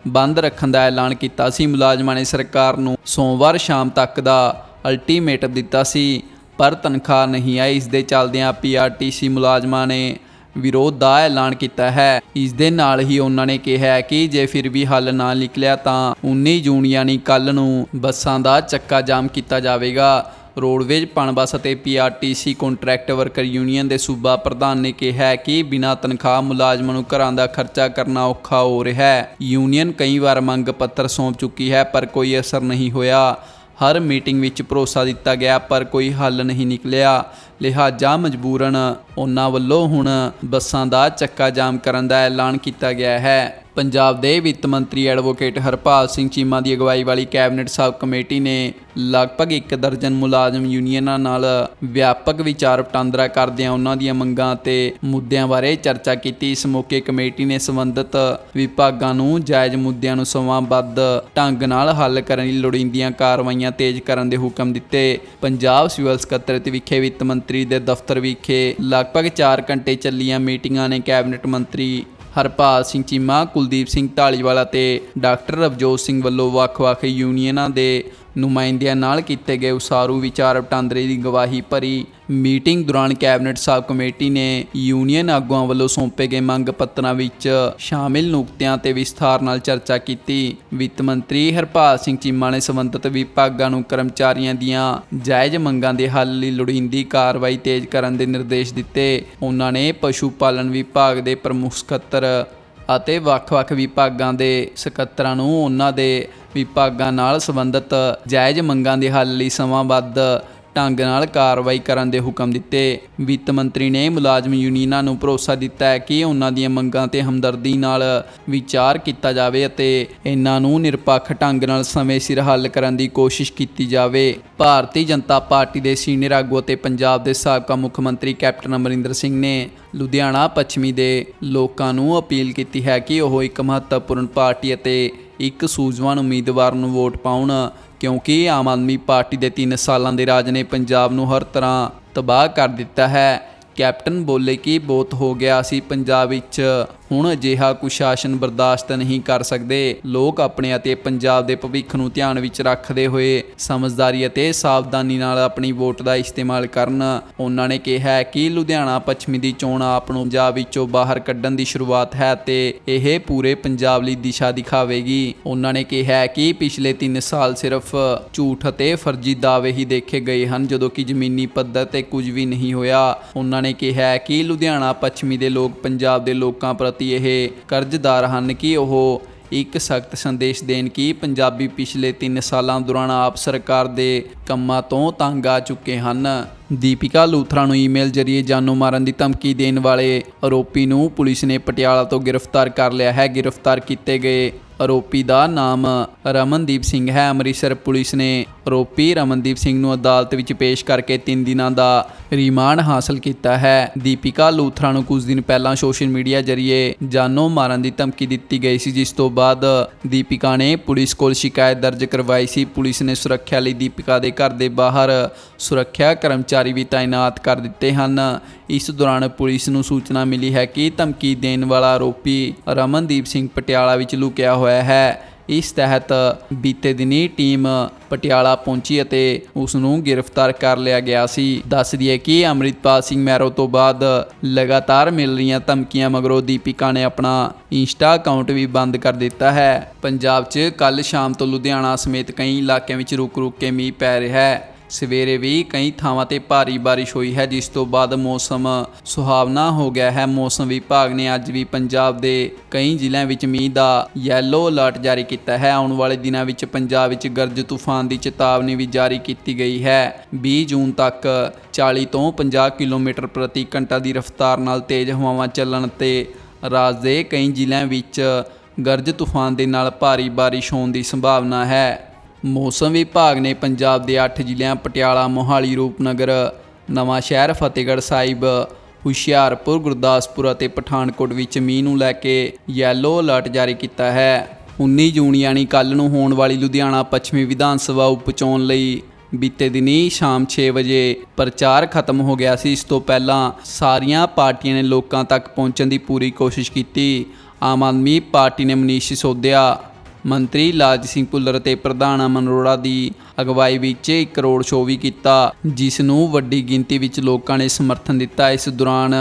S1: ਬੰਦ ਰੱਖਣ ਦਾ ਐਲਾਨ ਕੀਤਾ ਸੀ। ਮੁਲਾਜ਼ਮਾਂ ਨੇ ਸਰਕਾਰ ਨੂੰ ਸੋਮਵਾਰ ਸ਼ਾਮ ਤੱਕ ਦਾ ਅਲਟੀਮੇਟਮ ਦਿੱਤਾ ਸੀ, ਪਰ ਤਨਖਾਹ ਨਹੀਂ ਆਈ। ਇਸ ਦੇ ਚੱਲਦਿਆਂ ਪੀਆਰਟੀਸੀ ਮੁਲਾਜ਼ਮਾਂ ਨੇ ਵਿਰੋਧ ਦਾ ਐਲਾਨ ਕੀਤਾ ਹੈ। ਇਸ ਦੇ ਨਾਲ ਹੀ ਉਹਨਾਂ ਨੇ ਕਿਹਾ ਕਿ ਜੇ ਫਿਰ ਵੀ ਹੱਲ ਨਾ ਨਿਕਲਿਆ ਤਾਂ 19 ਜੂਨ ਯਾਨੀ ਕੱਲ ਨੂੰ ਬੱਸਾਂ ਦਾ ਚੱਕਾ ਜਾਮ ਕੀਤਾ ਜਾਵੇਗਾ। ਰੋਡਵੇਜ, ਪਣਬਸ ਅਤੇ ਪੀਆਰਟੀਸੀ ਕੰਟਰੈਕਟ ਵਰਕਰ ਯੂਨੀਅਨ ਦੇ ਸੂਬਾ ਪ੍ਰਧਾਨ ਨੇ ਕਿਹਾ ਕਿ ਬਿਨਾਂ ਤਨਖਾਹ ਮੁਲਾਜ਼ਮਾਂ ਨੂੰ ਘਰਾਂ ਦਾ ਖਰਚਾ ਕਰਨਾ ਔਖਾ ਹੋ ਰਿਹਾ ਹੈ। ਯੂਨੀਅਨ ਕਈ ਵਾਰ ਮੰਗ ਪੱਤਰ ਸੌਂਪ ਚੁੱਕੀ ਹੈ, ਪਰ ਕੋਈ ਅਸਰ ਨਹੀਂ ਹੋਇਆ। ਹਰ ਮੀਟਿੰਗ ਵਿੱਚ ਭਰੋਸਾ ਦਿੱਤਾ ਗਿਆ, ਪਰ ਕੋਈ ਹੱਲ ਨਹੀਂ ਨਿਕਲਿਆ। ਲਿਹਾਜ਼ਾ ਮਜਬੂਰਨ ਉਹਨਾਂ ਵੱਲੋਂ ਹੁਣ ਬੱਸਾਂ ਦਾ ਚੱਕਾ ਜਾਮ ਕਰਨ ਦਾ ਐਲਾਨ ਕੀਤਾ ਗਿਆ ਹੈ। ਪੰਜਾਬ ਦੇ ਵਿੱਤ ਮੰਤਰੀ ਐਡਵੋਕੇਟ ਹਰਪਾਲ ਸਿੰਘ ਚੀਮਾ ਦੀ ਅਗਵਾਈ ਵਾਲੀ ਕੈਬਨਿਟ ਸਬ ਕਮੇਟੀ ਨੇ ਲਗਭਗ ਇੱਕ ਦਰਜਨ ਮੁਲਾਜ਼ਮ ਯੂਨੀਅਨਾਂ ਨਾਲ ਵਿਆਪਕ ਵਿਚਾਰ ਵਟਾਂਦਰਾ ਕਰਦਿਆਂ ਉਹਨਾਂ ਦੀਆਂ ਮੰਗਾਂ ਅਤੇ ਮੁੱਦਿਆਂ ਬਾਰੇ ਚਰਚਾ ਕੀਤੀ। ਇਸ ਮੌਕੇ ਕਮੇਟੀ ਨੇ ਸੰਬੰਧਿਤ ਵਿਭਾਗਾਂ ਨੂੰ ਜਾਇਜ਼ ਮੁੱਦਿਆਂ ਨੂੰ ਸਮਾਂਬੱਧ ਢੰਗ ਨਾਲ ਹੱਲ ਕਰਨ ਲਈ ਲੋੜੀਂਦੀਆਂ ਕਾਰਵਾਈਆਂ ਤੇਜ਼ ਕਰਨ ਦੇ ਹੁਕਮ ਦਿੱਤੇ। ਪੰਜਾਬ ਸਿਵਲ ਸਕੱਤਰੇਤ ਵਿਖੇ ਵਿੱਤ ਮੰਤਰੀ ਦੇ ਦਫ਼ਤਰ ਵਿਖੇ ਲਗਭਗ 4 ਘੰਟੇ ਚੱਲੀਆਂ ਮੀਟਿੰਗਾਂ ਨੇ ਕੈਬਨਿਟ ਮੰਤਰੀ ਹਰਪਾਲ ਸਿੰਘ ਚੀਮਾ ਕੁਲਦੀਪ ਸਿੰਘ ਢਾਲੀਵਾਲਾ ਤੇ ਡਾਕਟਰ ਰਵਜੋਤ ਸਿੰਘ ਵੱਲੋਂ ਵੱਖ-ਵੱਖ ਯੂਨੀਅਨਾਂ ਦੇ ਨੁਮਾਇੰਦਿਆਂ ਨਾਲ ਕੀਤੇ ਗਏ ਉਸਾਰੂ ਵਿਚਾਰ ਵਟਾਂਦਰੇ ਦੀ ਗਵਾਹੀ ਭਰੀ ਮੀਟਿੰਗ ਦੌਰਾਨ ਕੈਬਨਿਟ ਸਬ ਕਮੇਟੀ ਨੇ ਯੂਨੀਅਨ ਆਗੂਆਂ ਵੱਲੋਂ ਸੌਂਪੇ ਗਏ ਮੰਗ ਪੱਤਰਾਂ ਵਿੱਚ ਸ਼ਾਮਿਲ ਨੁਕਤਿਆਂ ਤੇ ਵਿਸਥਾਰ ਨਾਲ ਚਰਚਾ ਕੀਤੀ। ਵਿੱਤ ਮੰਤਰੀ ਹਰਪਾਲ ਸਿੰਘ ਚੀਮਾ ਨੇ ਸੰਬੰਧਿਤ ਵਿਭਾਗਾਂ ਨੂੰ ਕਰਮਚਾਰੀਆਂ ਦੀਆਂ ਜਾਇਜ਼ ਮੰਗਾਂ ਦੇ ਹੱਲ ਲਈ ਲੋੜੀਂਦੀ ਕਾਰਵਾਈ ਤੇਜ਼ ਕਰਨ ਦੇ ਨਿਰਦੇਸ਼ ਦਿੱਤੇ। ਉਹਨਾਂ ਨੇ ਪਸ਼ੂ ਪਾਲਣ ਵਿਭਾਗ ਦੇ ਪ੍ਰਮੁੱਖ ਸਕੱਤਰ ਅਤੇ ਵੱਖ-ਵੱਖ ਵਿਭਾਗਾਂ ਦੇ ਸਕੱਤਰਾਂ ਨੂੰ ਉਹਨਾਂ ਦੇ ਵਿਭਾਗਾਂ ਨਾਲ ਸੰਬੰਧਿਤ ਜਾਇਜ਼ ਮੰਗਾਂ ਦੇ ਹੱਲ ਲਈ ਸਮਾਂਬੱਧ ਢੰਗ ਨਾਲ ਕਾਰਵਾਈ ਕਰਨ ਦੇ ਹੁਕਮ ਦਿੱਤੇ। ਵਿੱਤ ਮੰਤਰੀ ਨੇ ਮੁਲਾਜ਼ਮ ਯੂਨੀਅਨਾਂ ਨੂੰ ਭਰੋਸਾ ਦਿੱਤਾ ਹੈ ਕਿ ਉਹਨਾਂ ਦੀਆਂ ਮੰਗਾਂ ਤੇ ਹਮਦਰਦੀ ਨਾਲ ਵਿਚਾਰ ਕੀਤਾ ਜਾਵੇ ਅਤੇ ਇਹਨਾਂ ਨੂੰ ਨਿਰਪੱਖ ਢੰਗ ਨਾਲ ਸਮੇਂ ਸਿਰ ਹੱਲ ਕਰਨ ਦੀ ਕੋਸ਼ਿਸ਼ ਕੀਤੀ ਜਾਵੇ। ਭਾਰਤੀ ਜਨਤਾ ਪਾਰਟੀ ਦੇ ਸੀਨੀਅਰ ਆਗੂ ਅਤੇ ਪੰਜਾਬ ਦੇ ਸਾਬਕਾ ਮੁੱਖ ਮੰਤਰੀ ਕੈਪਟਨ ਅਮਰਿੰਦਰ ਸਿੰਘ ਨੇ ਲੁਧਿਆਣਾ ਪੱਛਮੀ ਦੇ ਲੋਕਾਂ ਨੂੰ ਅਪੀਲ ਕੀਤੀ ਹੈ ਕਿ ਉਹ ਇੱਕ ਮਹੱਤਵਪੂਰਨ ਪਾਰਟੀ ਅਤੇ ਇੱਕ ਸੂਝਵਾਨ ਉਮੀਦਵਾਰ ਨੂੰ ਵੋਟ ਪਾਉਣ। ਕਿਉਂਕਿ ਆਮ ਆਦਮੀ ਪਾਰਟੀ ਦੇ 3 ਸਾਲਾਂ ਦੇ ਰਾਜ ਨੇ ਪੰਜਾਬ ਨੂੰ ਹਰ ਤਰ੍ਹਾਂ ਤਬਾਹ ਕਰ ਦਿੱਤਾ ਹੈ। ਕੈਪਟਨ ਬੋਲੇ ਕਿ ਬਹੁਤ ਹੋ ਗਿਆ ਸੀ ਪੰਜਾਬ ਵਿੱਚ। ਹੁਣ ਅਜਿਹਾ ਕੁਸ਼ਾਸਨ ਬਰਦਾਸ਼ਤ ਨਹੀਂ ਕਰ ਸਕਦੇ। ਲੋਕ ਆਪਣੇ ਅਤੇ ਪੰਜਾਬ ਦੇ ਭਵਿੱਖ ਨੂੰ ਧਿਆਨ ਵਿੱਚ ਰੱਖਦੇ ਹੋਏ ਸਮਝਦਾਰੀ ਅਤੇ ਸਾਵਧਾਨੀ ਨਾਲ ਆਪਣੀ ਵੋਟ ਦਾ ਇਸਤੇਮਾਲ ਕਰਨ। ਉਹਨਾਂ ਨੇ ਕਿਹਾ ਕਿ ਲੁਧਿਆਣਾ ਪੱਛਮੀ ਦੀ ਚੋਣ ਆਪ ਨੂੰ ਪੰਜਾਬ ਵਿੱਚੋਂ ਬਾਹਰ ਕੱਢਣ ਦੀ ਸ਼ੁਰੂਆਤ ਹੈ ਤੇ ਇਹ ਪੂਰੇ ਪੰਜਾਬ ਲਈ ਦਿਸ਼ਾ ਦਿਖਾਵੇਗੀ। ਉਹਨਾਂ ਨੇ ਕਿਹਾ ਕਿ ਪਿਛਲੇ 3 ਸਾਲ ਸਿਰਫ ਝੂਠ ਅਤੇ ਫਰਜ਼ੀ ਦਾਅਵੇ ਹੀ ਦੇਖੇ ਗਏ ਹਨ, ਜਦੋਂ ਕਿ ਜ਼ਮੀਨੀ ਪੱਧਰ ਤੇ ਕੁਝ ਵੀ ਨਹੀਂ ਹੋਇਆ। ਉਹਨਾਂ ਨੇ ਕਿਹਾ ਕਿ ਲੁਧਿਆਣਾ ਪੱਛਮੀ ਦੇ ਲੋਕ ਪੰਜਾਬ ਦੇ ਲੋਕਾਂ ਪ੍ਰਤੀ ਇਹ ਕਰਜ਼ਦਾਰ ਹਨ ਕਿ ਉਹ ਇੱਕ ਸਖਤ ਸੰਦੇਸ਼ ਦੇਣ ਕਿ ਪੰਜਾਬੀ ਪਿਛਲੇ 3 ਸਾਲਾਂ ਦੌਰਾਨ ਆਪ ਸਰਕਾਰ ਦੇ ਕੰਮਾਂ ਤੋਂ ਤੰਗ ਆ ਚੁੱਕੇ ਹਨ। ਦੀਪਿਕਾ ਲੂਥਰਾ ਨੂੰ ਈਮੇਲ ਜ਼ਰੀਏ ਜਾਨੋਂ ਮਾਰਨ ਦੀ ਧਮਕੀ ਦੇਣ ਵਾਲੇ ਆਰੋਪੀ ਨੂੰ ਪੁਲਿਸ ਨੇ ਪਟਿਆਲਾ ਤੋਂ ਗ੍ਰਿਫਤਾਰ ਕਰ ਲਿਆ ਹੈ। ਗ੍ਰਿਫਤਾਰ ਕੀਤੇ ਗਏ ਆਰੋਪੀ ਦਾ ਨਾਮ ਰਮਨਦੀਪ ਸਿੰਘ ਹੈ। ਅੰਮ੍ਰਿਤਸਰ ਪੁਲਿਸ ਨੇ ਆਰੋਪੀ ਰਮਨਦੀਪ ਸਿੰਘ ਨੂੰ ਅਦਾਲਤ ਵਿੱਚ ਪੇਸ਼ ਕਰਕੇ 3 ਦਿਨਾਂ ਦਾ ਰਿਮਾਂਡ ਹਾਸਲ ਕੀਤਾ ਹੈ। ਦੀਪਿਕਾ ਲੂਥਰਾ ਨੂੰ ਕੁਝ ਦਿਨ ਪਹਿਲਾਂ ਸੋਸ਼ਲ ਮੀਡੀਆ ਜ਼ਰੀਏ ਜਾਨੋਂ ਮਾਰਨ ਦੀ ਧਮਕੀ ਦਿੱਤੀ ਗਈ ਸੀ, ਜਿਸ ਤੋਂ ਬਾਅਦ ਦੀਪਿਕਾ ਨੇ ਪੁਲਿਸ ਕੋਲ ਸ਼ਿਕਾਇਤ ਦਰਜ ਕਰਵਾਈ ਸੀ। ਪੁਲਿਸ ਨੇ ਸੁਰੱਖਿਆ ਲਈ ਦੀਪਿਕਾ ਦੇ ਘਰ ਦੇ ਬਾਹਰ ਸੁਰੱਖਿਆ ਕਰਮਚਾਰੀ ਵੀ ਤਾਇਨਾਤ ਕਰ ਦਿੱਤੇ ਹਨ। ਇਸ ਦੌਰਾਨ ਪੁਲਿਸ ਨੂੰ ਸੂਚਨਾ ਮਿਲੀ ਹੈ ਕਿ ਧਮਕੀ ਦੇਣ ਵਾਲਾ ਆਰੋਪੀ ਰਮਨਦੀਪ ਸਿੰਘ ਪਟਿਆਲਾ ਵਿੱਚ ਲੁਕਿਆ ਹੋਇਆ ਹੈ। ਇਸ ਤਹਿਤ ਬੀਤੇ ਦਿਨੀ ਟੀਮ ਪਟਿਆਲਾ ਪਹੁੰਚੀ ਅਤੇ ਉਸ ਨੂੰ ਗ੍ਰਿਫਤਾਰ ਕਰ ਲਿਆ ਗਿਆ ਸੀ। ਦੱਸ ਦਈਏ ਕਿ ਅੰਮ੍ਰਿਤਪਾਲ ਸਿੰਘ ਮੈਰੋ ਤੋਂ ਬਾਅਦ ਲਗਾਤਾਰ ਮਿਲ ਰਹੀਆਂ ਧਮਕੀਆਂ ਮਗਰੋਂ ਦੀਪਿਕਾ ਨੇ ਆਪਣਾ ਇੰਸਟਾ ਅਕਾਊਂਟ ਵੀ ਬੰਦ ਕਰ ਦਿੱਤਾ ਹੈ। ਪੰਜਾਬ 'ਚ ਕੱਲ ਸ਼ਾਮ ਤੋਂ ਲੁਧਿਆਣਾ ਸਮੇਤ ਕਈ ਇਲਾਕਿਆਂ ਵਿੱਚ ਰੁਕ-ਰੁਕ ਕੇ ਮੀਂਹ ਪੈ ਰਿਹਾ ਹੈ। ਸਵੇਰੇ ਵੀ ਕਈ ਥਾਵਾਂ ਤੇ ਭਾਰੀ ਬਾਰਿਸ਼ ਹੋਈ ਹੈ, ਜਿਸ ਤੋਂ ਬਾਅਦ ਮੌਸਮ ਸੁਹਾਵਣਾ ਹੋ ਗਿਆ ਹੈ। ਮੌਸਮ ਵਿਭਾਗ ਨੇ ਅੱਜ ਵੀ ਪੰਜਾਬ ਦੇ ਕਈ ਜ਼ਿਲ੍ਹਿਆਂ ਵਿੱਚ ਮੀਂਹ ਦਾ ਯੈਲੋ ਅਲਰਟ ਜਾਰੀ ਕੀਤਾ ਹੈ। ਆਉਣ ਵਾਲੇ ਦਿਨਾਂ ਵਿੱਚ ਪੰਜਾਬ ਵਿੱਚ ਗਰਜ ਤੂਫਾਨ ਦੀ ਚੇਤਾਵਨੀ ਵੀ ਜਾਰੀ ਕੀਤੀ ਗਈ ਹੈ। 20 ਜੂਨ ਤੱਕ 40 ਤੋਂ 50 ਕਿਲੋਮੀਟਰ ਪ੍ਰਤੀ ਘੰਟਾ ਦੀ ਰਫ਼ਤਾਰ ਨਾਲ ਤੇਜ਼ ਹਵਾਵਾਂ ਚੱਲਣ ਤੇ ਰਾਜ ਦੇ ਕਈ ਜ਼ਿਲ੍ਹਿਆਂ ਵਿੱਚ ਗਰਜ ਤੂਫਾਨ ਦੇ ਨਾਲ ਭਾਰੀ ਬਾਰਿਸ਼ ਹੋਣ ਦੀ ਸੰਭਾਵਨਾ ਹੈ। ਮੌਸਮ ਵਿਭਾਗ ਨੇ ਪੰਜਾਬ ਦੇ 8 ਜ਼ਿਲ੍ਹਿਆਂ, ਪਟਿਆਲਾ, ਮੋਹਾਲੀ, ਰੂਪਨਗਰ, ਨਵਾਂ ਸ਼ਹਿਰ, ਫਤਿਹਗੜ੍ਹ ਸਾਹਿਬ, ਹੁਸ਼ਿਆਰਪੁਰ, ਗੁਰਦਾਸਪੁਰ ਅਤੇ ਪਠਾਨਕੋਟ ਵਿੱਚ ਮੀਂਹ ਨੂੰ ਲੈ ਕੇ ਯੈਲੋ ਅਲਰਟ ਜਾਰੀ ਕੀਤਾ ਹੈ। 19 ਜੂਨ ਯਾਨੀ ਕੱਲ ਨੂੰ ਹੋਣ ਵਾਲੀ ਲੁਧਿਆਣਾ ਪੱਛਮੀ ਵਿਧਾਨ ਸਭਾ ਉਪਚੋਣ ਲਈ ਬੀਤੇ ਦਿਨੀ ਸ਼ਾਮ 6 ਵਜੇ ਪ੍ਰਚਾਰ ਖਤਮ ਹੋ ਗਿਆ ਸੀ। ਇਸ ਤੋਂ ਪਹਿਲਾਂ ਸਾਰੀਆਂ ਪਾਰਟੀਆਂ ਨੇ ਲੋਕਾਂ ਤੱਕ ਪਹੁੰਚਣ ਦੀ ਪੂਰੀ ਕੋਸ਼ਿਸ਼ ਕੀਤੀ। ਆਮ ਆਦਮੀ ਪਾਰਟੀ ਨੇ ਮਨੀਸ਼ ਸਿਸੋਦੀਆ ਮੰਤਰੀ ਲਾਜ ਸਿੰਘ ਭੁੱਲਰ ਤੇ ਪ੍ਰਧਾਨ ਅਮਨ ਅਰੋੜਾ ਦੀ ਅਗਵਾਈ ਵਿੱਚ ਇੱਕ ਰੋਡ ਸ਼ੋਅ ਵੀ ਕੀਤਾ, ਜਿਸ ਨੂੰ ਵੱਡੀ ਗਿਣਤੀ ਵਿੱਚ ਲੋਕਾਂ ਨੇ ਸਮਰਥਨ ਦਿੱਤਾ। ਇਸ ਦੌਰਾਨ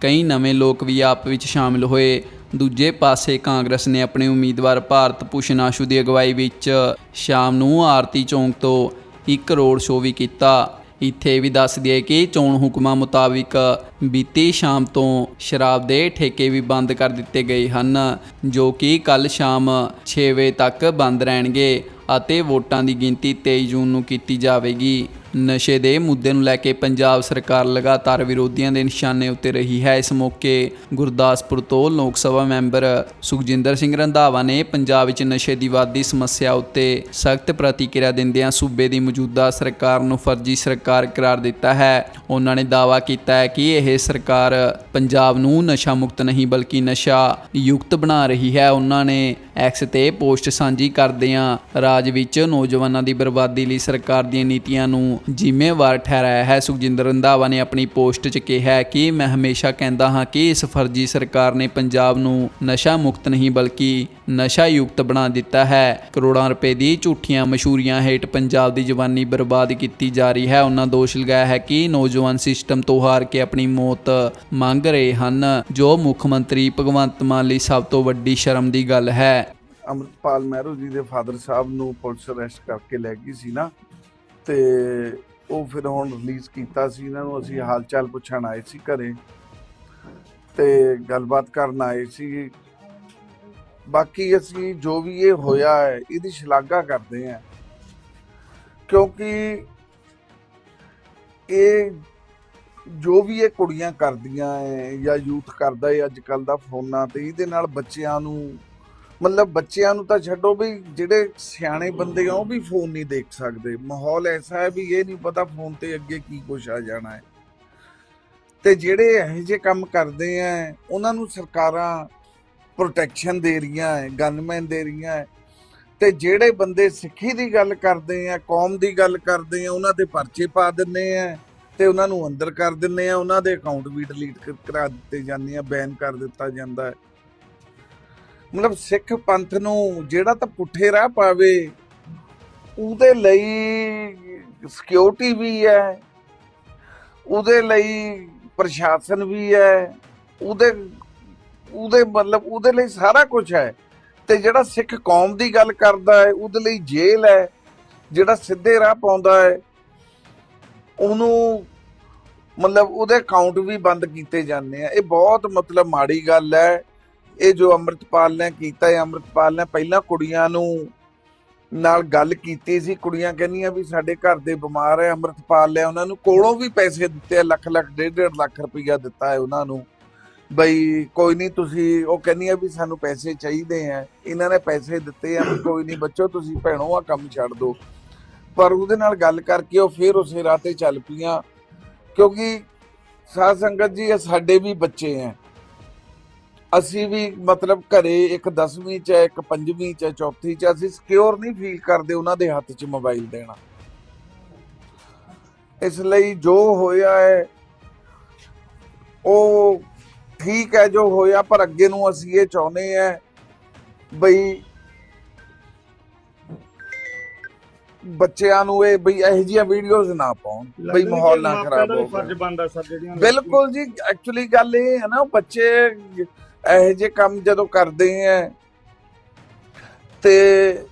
S1: ਕਈ ਨਵੇਂ ਲੋਕ ਵੀ ਆਪ ਵਿੱਚ ਸ਼ਾਮਿਲ ਹੋਏ। ਦੂਜੇ ਪਾਸੇ ਕਾਂਗਰਸ ਨੇ ਆਪਣੇ ਉਮੀਦਵਾਰ ਭਾਰਤ ਭੂਸ਼ਣ ਆਸ਼ੂ ਦੀ ਅਗਵਾਈ ਵਿੱਚ ਸ਼ਾਮ ਨੂੰ ਆਰਤੀ ਚੌਂਕ ਤੋਂ ਇੱਕ ਰੋਡ ਸ਼ੋਅ ਵੀ ਕੀਤਾ। ਇੱਥੇ ਵੀ ਦੱਸ ਦਈਏ ਕਿ ਚੋਣ ਹੁਕਮਾਂ ਮੁਤਾਬਿਕ ਬੀਤੀ ਸ਼ਾਮ ਤੋਂ ਸ਼ਰਾਬ ਦੇ ਠੇਕੇ ਵੀ ਬੰਦ ਕਰ ਦਿੱਤੇ ਗਏ ਹਨ, ਜੋ ਕਿ ਕੱਲ ਸ਼ਾਮ 6 ਵਜੇ ਤੱਕ ਬੰਦ ਰਹਿਣਗੇ ਅਤੇ ਵੋਟਾਂ ਦੀ ਗਿਣਤੀ 23 ਜੂਨ ਨੂੰ ਕੀਤੀ ਜਾਵੇਗੀ। ਨਸ਼ੇ ਦੇ ਮੁੱਦੇ ਨੂੰ ਲੈ ਕੇ ਪੰਜਾਬ ਸਰਕਾਰ ਲਗਾਤਾਰ ਵਿਰੋਧੀਆਂ ਦੇ ਨਿਸ਼ਾਨੇ ਉੱਤੇ ਰਹੀ ਹੈ। ਇਸ ਮੌਕੇ ਗੁਰਦਾਸਪੁਰ ਤੋਂ ਲੋਕ ਸਭਾ ਮੈਂਬਰ ਸੁਖਜਿੰਦਰ ਸਿੰਘ ਰੰਧਾਵਾ ਨੇ ਪੰਜਾਬ ਵਿੱਚ ਨਸ਼ੇ ਦੀ ਵਾਧੀ ਸਮੱਸਿਆ ਉੱਤੇ ਸਖਤ ਪ੍ਰਤੀਕਿਰਿਆ ਦਿੰਦਿਆਂ ਸੂਬੇ ਦੀ ਮੌਜੂਦਾ ਸਰਕਾਰ ਨੂੰ ਫਰਜ਼ੀ ਸਰਕਾਰ ਕਰਾਰ ਦਿੱਤਾ ਹੈ। ਉਹਨਾਂ ਨੇ ਦਾਅਵਾ ਕੀਤਾ ਹੈ ਕਿ ਇਹ ਸਰਕਾਰ ਪੰਜਾਬ ਨੂੰ ਨਸ਼ਾ ਮੁਕਤ ਨਹੀਂ ਬਲਕਿ ਨਸ਼ਾ ਯੁਕਤ ਬਣਾ ਰਹੀ ਹੈ। ਉਹਨਾਂ ਨੇ ਐਕਸ ਤੇ ਪੋਸਟ ਸਾਂਝੀ ਕਰਦਿਆਂ ਰਾਜ ਵਿੱਚ ਨੌਜਵਾਨਾਂ ਦੀ ਬਰਬਾਦੀ ਲਈ ਸਰਕਾਰ ਦੀਆਂ ਨੀਤੀਆਂ ਨੂੰ ਜ਼ਿੰਮੇਵਾਰ ਠਹਿਰਾਇਆ ਹੈ, ਸੁਖਜਿੰਦਰ ਰੰਧਾਵਾ ਨੇ ਆਪਣੀ ਪੋਸਟ 'ਚ ਕਿਹਾ ਕਿ ਮੈਂ ਹਮੇਸ਼ਾ ਕਹਿੰਦਾ ਹਾਂ ਕਿ ਇਸ ਫਰਜ਼ੀ ਸਰਕਾਰ ਨੇ ਪੰਜਾਬ ਨੂੰ ਨਸ਼ਾ ਮੁਕਤ ਨਹੀਂ ਬਲਕਿ ਨਸ਼ਾ ਯੁਕਤ ਬਣਾ ਦਿੱਤਾ ਹੈ। ਕਰੋੜਾਂ ਰੁਪਏ ਦੀ ਝੂਠੀਆਂ ਮਸ਼ਹੂਰੀਆਂ ਹੇਠ ਪੰਜਾਬ ਦੀ ਜਵਾਨੀ ਬਰਬਾਦ ਕੀਤੀ ਜਾ ਰਹੀ ਹੈ। ਉਹਨਾਂ ਦੋਸ਼ ਲਗਾਇਆ ਹੈ ਕਿ ਨੌਜਵਾਨ ਸਿਸਟਮ ਤੋਂ ਹਾਰ ਕੇ ਆਪਣੀ ਮੌਤ ਮੰਗ ਰਹੇ ਹਨ, ਜੋ ਮੁੱਖ ਮੰਤਰੀ ਭਗਵੰਤ ਮਾਨ ਲਈ ਸਭ ਤੋਂ ਵੱਡੀ ਸ਼ਰਮ ਦੀ ਗੱਲ ਹੈ।
S2: ਅੰਮ੍ਰਿਤਪਾਲ ਮਹਿਰੂ ਜੀ ਦੇ ਫਾਦਰ ਸਾਹਿਬ ਨੂੰ ਪੁਲਿਸ ਅਰੈਸਟ ਕਰਕੇ ਲੈ ਗਈ ਸੀ ਨਾ। ਤੇ ਉਹ ਫਿਰ ਹੁਣ ਰਿਲੀਜ਼ ਕੀਤਾ ਸੀ ਇਹਨਾਂ ਨੂੰ, ਅਸੀਂ ਹਾਲ ਚਾਲ ਪੁੱਛਣ ਆਏ ਸੀ ਘਰੇ ਤੇ ਗੱਲਬਾਤ ਕਰਨ ਆਏ ਸੀ। ਬਾਕੀ ਅਸੀਂ ਜੋ ਵੀ ਇਹ ਹੋਇਆ ਹੈ, ਇਹਦੀ ਸ਼ਲਾਘਾ ਕਰਦੇ ਹਾਂ। ਕਿਉਂਕਿ ਇਹ ਜੋ ਵੀ ਇਹ ਕੁੜੀਆਂ ਕਰਦੀਆਂ ਹੈ ਜਾਂ ਯੂਥ ਕਰਦਾ ਏ ਅੱਜ ਕੱਲ ਦਾ ਫੋਨਾਂ ਤੇ, ਇਹਦੇ ਨਾਲ ਬੱਚਿਆਂ ਨੂੰ ਮਤਲਬ ਬੱਚਿਆਂ ਨੂੰ ਤਾਂ ਛੱਡੋ ਵੀ ਜਿਹੜੇ ਸਿਆਣੇ ਬੰਦੇ ਆ, ਉਹ ਵੀ ਫੋਨ ਨਹੀਂ ਦੇਖ ਸਕਦੇ। ਮਾਹੌਲ ਐਸਾ ਹੈ ਵੀ ਇਹ ਨਹੀਂ ਪਤਾ ਫੋਨ ਤੇ ਅੱਗੇ ਕੀ ਕੁਛ ਆ ਜਾਣਾ ਹੈ। ਤੇ ਜਿਹੜੇ ਇਹੋ ਜਿਹੇ ਕੰਮ ਕਰਦੇ ਆ, ਉਹਨਾਂ ਨੂੰ ਸਰਕਾਰਾਂ ਪ੍ਰੋਟੈਕਸ਼ਨ ਦੇ ਰਹੀਆਂ ਹੈ ਗਨਮੈਨ ਦੇ ਰਹੀਆਂ ਹੈ। ਤੇ ਜਿਹੜੇ ਬੰਦੇ ਸਿੱਖੀ ਦੀ ਗੱਲ ਕਰਦੇ ਆ, ਕੌਮ ਦੀ ਗੱਲ ਕਰਦੇ ਆ, ਉਹਨਾਂ ਦੇ ਪਰਚੇ ਪਾ ਦਿੰਨੇ ਆ ਤੇ ਉਹਨਾਂ ਨੂੰ ਅੰਦਰ ਕਰ ਦਿੰਨੇ ਆ, ਉਹਨਾਂ ਦੇ ਅਕਾਊਂਟ ਵੀ ਡਿਲੀਟ ਕਰਾ ਦਿੱਤੇ ਜਾਂਦੇ ਆ ਬੈਨ ਕਰ ਦਿੱਤਾ ਜਾਂਦਾ ਹੈ। ਮਤਲਬ ਸਿੱਖ ਪੰਥ ਨੂੰ ਜਿਹੜਾ ਤਾਂ ਪੁੱਠੇ ਰਾਹ ਪਾਵੇ, ਉਹਦੇ ਲਈ ਸਿਕਿਉਰਿਟੀ ਵੀ ਹੈ, ਉਹਦੇ ਲਈ ਪ੍ਰਸ਼ਾਸਨ ਵੀ ਹੈ, ਉਹਦੇ ਉਹਦੇ ਮਤਲਬ ਉਹਦੇ ਲਈ ਸਾਰਾ ਕੁਝ ਹੈ। ਤੇ ਜਿਹੜਾ ਸਿੱਖ ਕੌਮ ਦੀ ਗੱਲ ਕਰਦਾ ਹੈ, ਉਹਦੇ ਲਈ ਜੇਲ੍ਹ ਹੈ, ਜਿਹੜਾ ਸਿੱਧੇ ਰਾਹ ਪਾਉਂਦਾ ਹੈ, ਉਹਨੂੰ ਮਤਲਬ ਉਹਦੇ ਅਕਾਊਂਟ ਵੀ ਬੰਦ ਕੀਤੇ ਜਾਂਦੇ ਆ। ਇਹ ਬਹੁਤ ਮਤਲਬ ਮਾੜੀ ਗੱਲ ਹੈ। ਇਹ ਜੋ ਅੰਮ੍ਰਿਤਪਾਲ ਨੇ ਕੀਤਾ ਹੈ ਅੰਮ੍ਰਿਤਪਾਲ ਨੇ ਪਹਿਲਾਂ ਕੁੜੀਆਂ ਨੂੰ ਨਾਲ ਗੱਲ ਕੀਤੀ ਸੀ। ਕੁੜੀਆਂ ਕਹਿੰਦੀਆਂ ਵੀ ਸਾਡੇ ਘਰ ਦੇ ਬਿਮਾਰ ਹੈ ਅੰਮ੍ਰਿਤਪਾਲ ਨੇ ਉਹਨਾਂ ਨੂੰ ਕੋਲੋਂ ਵੀ ਪੈਸੇ ਦਿੱਤੇ ਆ, ਲੱਖ ਲੱਖ ਡੇਢ ਡੇਢ ਲੱਖ ਰੁਪਈਆ ਦਿੱਤਾ ਹੈ ਉਹਨਾਂ ਨੂੰ। ਬਈ ਕੋਈ ਨਹੀਂ ਤੁਸੀਂ ਉਹ ਕਹਿੰਦੀਆਂ ਵੀ ਸਾਨੂੰ ਪੈਸੇ ਚਾਹੀਦੇ ਆ ਇਹਨਾਂ ਨੇ ਪੈਸੇ ਦਿੱਤੇ ਆ ਵੀ ਕੋਈ ਨਹੀਂ ਬੱਚੋ ਤੁਸੀਂ ਭੈਣੋ ਆ ਕੰਮ ਛੱਡ ਦਿਓ। ਪਰ ਉਹਦੇ ਨਾਲ ਗੱਲ ਕਰਕੇ ਉਹ ਫਿਰ ਉਸੇ ਰਾਹ ਤੇ ਚੱਲ ਪਈਆਂ ਕਿਉਂਕਿ ਸਾਧ ਸੰਗਤ ਜੀ ਇਹ ਸਾਡੇ ਵੀ ਬੱਚੇ ਆ। ਅਸੀਂ ਵੀ ਮਤਲਬ ਘਰੇ ਇੱਕ 10ਵੀਂ ਚ ਹੈ, ਇੱਕ 5ਵੀਂ ਚ ਹੈ, ਚੌਥੀ ਚ ਅਸੀਂ ਸਿਕਿਉਰ ਨਹੀਂ ਫੀਲ ਕਰਦੇ ਉਹਨਾਂ ਦੇ ਹੱਥ 'ਚ ਮੋਬਾਈਲ ਦੇਣਾ। ਇਸ ਲਈ ਜੋ ਹੋਇਆ ਹੈ ਉਹ ਠੀਕ ਹੈ ਜੋ ਹੋਇਆ ਪਰ ਅੱਗੇ ਨੂੰ ਅਸੀਂ ਇਹ ਚਾਹੁੰਦੇ ਆ ਬਈ ਬੱਚਿਆਂ ਨੂੰ ਇਹ ਬਈ ਇਹੋ ਜਿਹੀਆਂ ਵੀਡੀਓਜ਼ ਨਾ ਪਾਉਣ ਬਈ ਮਾਹੌਲ ਨਾ ਖਰਾਬ ਹੋਵੇ। ਬਿਲਕੁਲ ਜੀ ਐਕਚੁਅਲੀ ਗੱਲ ਇਹ ਹੈ ਨਾ ਬੱਚੇ ਇਹੋ ਜਿਹੇ ਕੰਮ ਜਦੋਂ ਕਰਦੇ ਆ, ਤੇ